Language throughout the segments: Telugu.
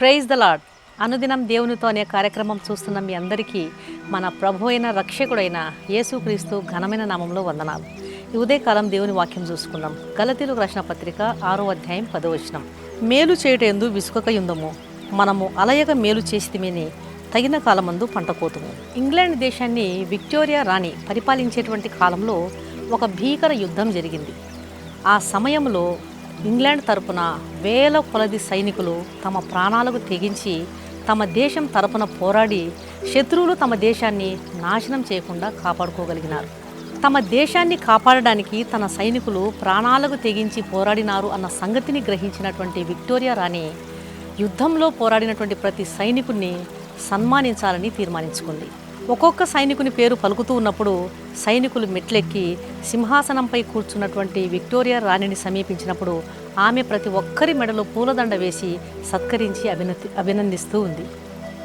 ప్రైజ్ ద లాడ్ అనుదినం దేవునితో అనే కార్యక్రమం చూస్తున్న మీ అందరికీ మన ప్రభు అయిన రక్షకుడైన యేసుక్రీస్తు ఘనమైన నామంలో వందనాలు. ఈ ఉదయకాలం దేవుని వాక్యం చూసుకుందాం. గలతీలు రాసిన పత్రిక ఆరో అధ్యాయం పదవచనం మేలు చేయట ఎందు విసుకక యుందము మనము అలయగ మేలు చేసితిమేని తగిన కాలమందు పంట కోతుము ఇంగ్లాండ్ దేశాన్ని విక్టోరియా రాణి పరిపాలించేటువంటి కాలంలో ఒక భీకర యుద్ధం జరిగింది. ఆ సమయంలో ఇంగ్లాండ్ తరపున వేల కొలది సైనికులు తమ ప్రాణాలకు తెగించి తమ దేశం తరపున పోరాడి శత్రువులు తమ దేశాన్ని నాశనం చేయకుండా కాపాడుకోగలిగినారు. తమ దేశాన్ని కాపాడడానికి తన సైనికులు ప్రాణాలకు తెగించి పోరాడినారు అన్న సంగతిని గ్రహించినటువంటి విక్టోరియా రాణి యుద్ధంలో పోరాడినటువంటి ప్రతి సైనికుడిని సన్మానించాలని తీర్మానించుకుంది. ఒక్కొక్క సైనికుని పేరు పలుకుతూ ఉన్నప్పుడు సైనికులు మెట్లెక్కి సింహాసనంపై కూర్చున్నటువంటి విక్టోరియా రాణిని సమీపించినప్పుడు ఆమె ప్రతి ఒక్కరి మెడలో పూలదండ వేసి సత్కరించి అభినతి అభినందిస్తూ ఉంది.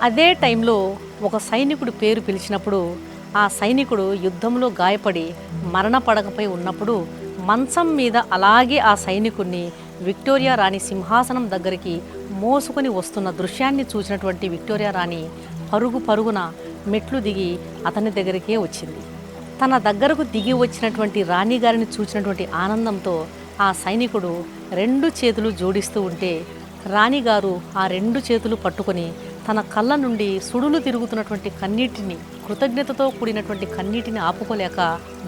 అదే టైంలో ఒక సైనికుడు పేరు పిలిచినప్పుడు ఆ సైనికుడు యుద్ధంలో గాయపడి మరణపడకపై ఉన్నప్పుడు మంచం మీద అలాగే ఆ సైనికుడిని విక్టోరియా రాణి సింహాసనం దగ్గరికి మోసుకొని వస్తున్న దృశ్యాన్ని చూసినటువంటి విక్టోరియా రాణి పరుగు పరుగున మెట్లు దిగి అతని దగ్గరికే వచ్చింది. తన దగ్గరకు దిగి వచ్చినటువంటి రాణిగారిని చూచినటువంటి చూసినటువంటి ఆనందంతో ఆ సైనికుడు రెండు చేతులు జోడిస్తూ ఉంటే రాణిగారు ఆ రెండు చేతులు పట్టుకొని తన కళ్ళ నుండి సుడులు తిరుగుతున్నటువంటి కన్నీటిని కృతజ్ఞతతో కూడినటువంటి కన్నీటిని ఆపుకోలేక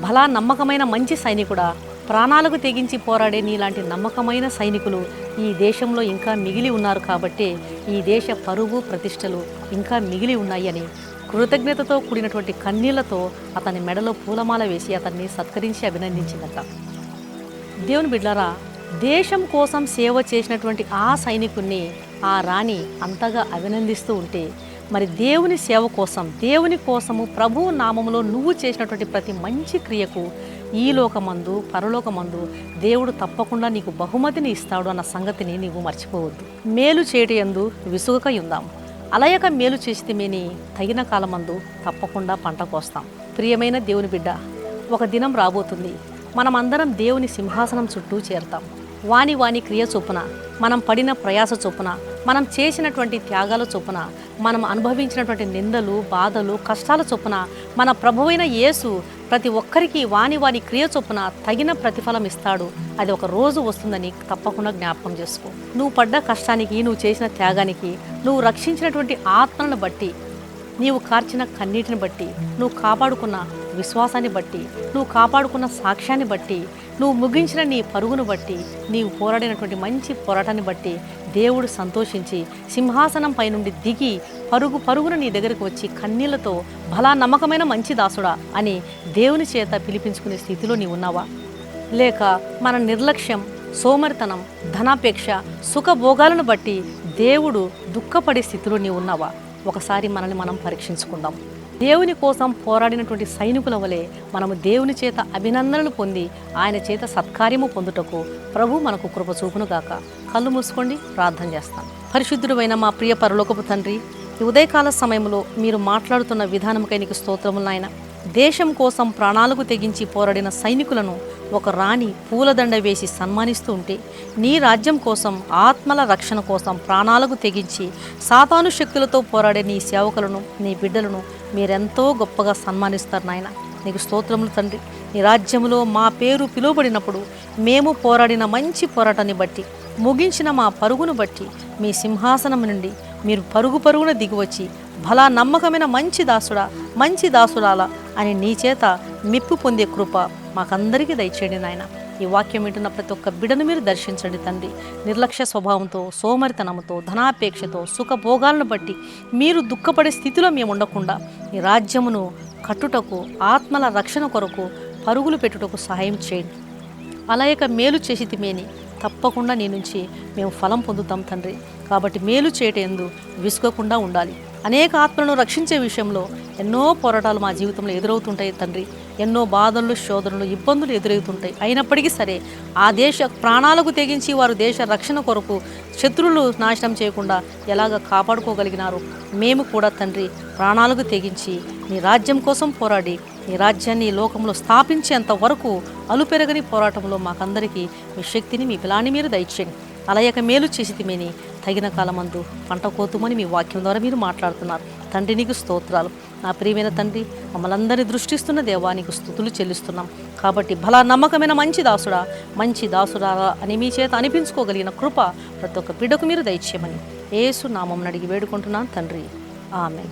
భలా నమ్మకమైన మంచి సైనికుడా ప్రాణాలకు తెగించి పోరాడే నీలాంటి నమ్మకమైన సైనికులు ఈ దేశంలో ఇంకా మిగిలి ఉన్నారు కాబట్టే ఈ దేశ పరుగు ప్రతిష్టలు ఇంకా మిగిలి ఉన్నాయని కృతజ్ఞతతో కూడినటువంటి కన్నీళ్ళతో అతని మెడలో పూలమాల వేసి అతన్ని సత్కరించి అభినందించిందట. దేవుని బిడ్లరా దేశం కోసం సేవ చేసినటువంటి ఆ సైనికుణ్ణి ఆ రాణి అంతగా అభినందిస్తూ ఉంటే మరి దేవుని సేవ కోసం దేవుని కోసము ప్రభు నామములో నువ్వు చేసినటువంటి ప్రతి మంచి క్రియకు ఈ లోకమందు పరలోకమందు దేవుడు తప్పకుండా నీకు బహుమతిని ఇస్తాడు అన్న సంగతిని నీవు మర్చిపోవద్దు. మేలు చేయటయందు విసుగక ఉందాం అలయక మేలు చేసితేమేని తగిన కాలమందు తప్పకుండా పంట కోస్తాం. ప్రియమైన దేవుని బిడ్డ ఒక దినం రాబోతుంది. మనమందరం దేవుని సింహాసనం చుట్టూ చేరతాం. వాని వాని క్రియ చొప్పున మనం పడిన ప్రయాస చొప్పున మనం చేసినటువంటి త్యాగాల చొప్పున మనం అనుభవించినటువంటి నిందలు బాధలు కష్టాల చొప్పున మన ప్రభువైన యేసు ప్రతి ఒక్కరికి వాని వాని క్రియ చొప్పున తగిన ప్రతిఫలం ఇస్తాడు. అది ఒక రోజు వస్తుందని తప్పకుండా జ్ఞాపకం చేసుకో. నువ్వు పడ్డ కష్టానికి నువ్వు చేసిన త్యాగానికి నువ్వు రక్షించినటువంటి ఆత్మలను బట్టి నీవు కార్చిన కన్నీటిని బట్టి నువ్వు కాపాడుకున్న విశ్వాసాన్ని బట్టి నువ్వు కాపాడుకున్న సాక్ష్యాన్ని బట్టి నువ్వు ముగించిన నీ పరుగును బట్టి నీవు పోరాడినటువంటి మంచి పోరాటాన్ని బట్టి దేవుడు సంతోషించి సింహాసనం పైనుండి దిగి పరుగు పరుగున నీ దగ్గరకు వచ్చి కన్నీళ్ళతో భలా నమ్మకమైన మంచి దాసుడా అని దేవుని చేత పిలిపించుకునే స్థితిలో నీ ఉన్నావా? లేక మన నిర్లక్ష్యం సోమరితనం ధనాపేక్ష సుఖభోగాలను బట్టి దేవుడు దుఃఖపడే స్థితిలో నీ ఉన్నావా? ఒకసారి మనల్ని మనం పరీక్షించుకుందాం. దేవుని కోసం పోరాడినటువంటి సైనికుల వలె మనము దేవుని చేత అభినందనలు పొంది ఆయన చేత సత్కార్యము పొందుటకు ప్రభు మనకు కృప చూపునుగాక కళ్ళు మూసుకోండి ప్రార్థన చేస్తాను పరిశుద్ధుడైన మా ప్రియ పరలోకపు తండ్రి ఉదయకాల సమయంలో మీరు మాట్లాడుతున్న విధానముకై నీకు స్తోత్రములు నాయన. దేశం కోసం ప్రాణాలకు తెగించి పోరాడిన సైనికులను ఒక రాణి పూలదండ వేసి సన్మానిస్తూ ఉంటే నీ రాజ్యం కోసం ఆత్మల రక్షణ కోసం ప్రాణాలకు తెగించి సాతాను శక్తులతో పోరాడే నీ సేవకులను నీ బిడ్డలను మీరెంతో గొప్పగా సన్మానిస్తారు నాయన. నీకు స్తోత్రములు తండ్రి. నీ రాజ్యములో మా పేరు పిలువబడినప్పుడు మేము పోరాడిన మంచి పోరాటాన్ని బట్టి ముగించిన మా పరుగును బట్టి మీ సింహాసనం నుండి మీరు పరుగు పరుగున దిగివచ్చి భలా నమ్మకమైన మంచి దాసుడా మంచి దాసుడాల అని నీ చేత మెప్పు పొందే కృప మాకందరికీ దయచేయండి నాయన. ఈ వాక్యం వింటున్న ప్రతి ఒక్క బిడను మీరు దర్శించండి తండ్రి. నిర్లక్ష్య స్వభావంతో సోమరితనంతో ధనాపేక్షతో సుఖభోగాలను బట్టి మీరు దుఃఖపడే స్థితిలో మేము ఉండకుండా ఈ రాజ్యమును కట్టుటకు ఆత్మల రక్షణ కొరకు పరుగులు పెట్టుటకు సహాయం చేయండి. అలాయక మేలు చేసి తిమేని తప్పకుండా నీ నుంచి మేము ఫలం పొందుతాం తండ్రి. కాబట్టి మేలు చేయటందు విసుగకుండా ఉండాలి. అనేక ఆత్మలను రక్షించే విషయంలో ఎన్నో పోరాటాలు మా జీవితంలో ఎదురవుతుంటాయి తండ్రి. ఎన్నో బాధలు శోధనలు ఇబ్బందులు ఎదురవుతుంటాయి. అయినప్పటికీ సరే ఆ దేశ ప్రాణాలకు తెగించి వారు దేశ రక్షణ కొరకు శత్రువులు నాశనం చేయకుండా ఎలాగ కాపాడుకోగలిగినారు? మేము కూడా తండ్రి ప్రాణాలకు తెగించి నీ రాజ్యం కోసం పోరాడి నీ రాజ్యాన్ని లోకంలో స్థాపించేంత వరకు అలుపెరగని పోరాటంలో మాకందరికీ మీ శక్తిని మీ పిలాని మీరు దయచేయండి. అలయక మేలు చేసి తిమేని తగిన కాలమందు పంట కోతుమని మీ వాక్యం ద్వారా మీరు మాట్లాడుతున్నారు. తండ్రి నీకు స్తోత్రాలు. నా ప్రియమైన తండ్రి మమ్మల్ని అందరినీ దృష్టిస్తున్న దేవానికి స్థుతులు చెల్లిస్తున్నాం. కాబట్టి బలా నమ్మకమైన మంచి దాసుడా మంచి దాసుడా అని మీ చేత అనిపించుకోగలిగిన కృప ప్రతి ఒక్క బిడ్డకు మీరు దయచేయమని ఏసు నామం అడిగి వేడుకుంటున్నాను తండ్రి. ఆమె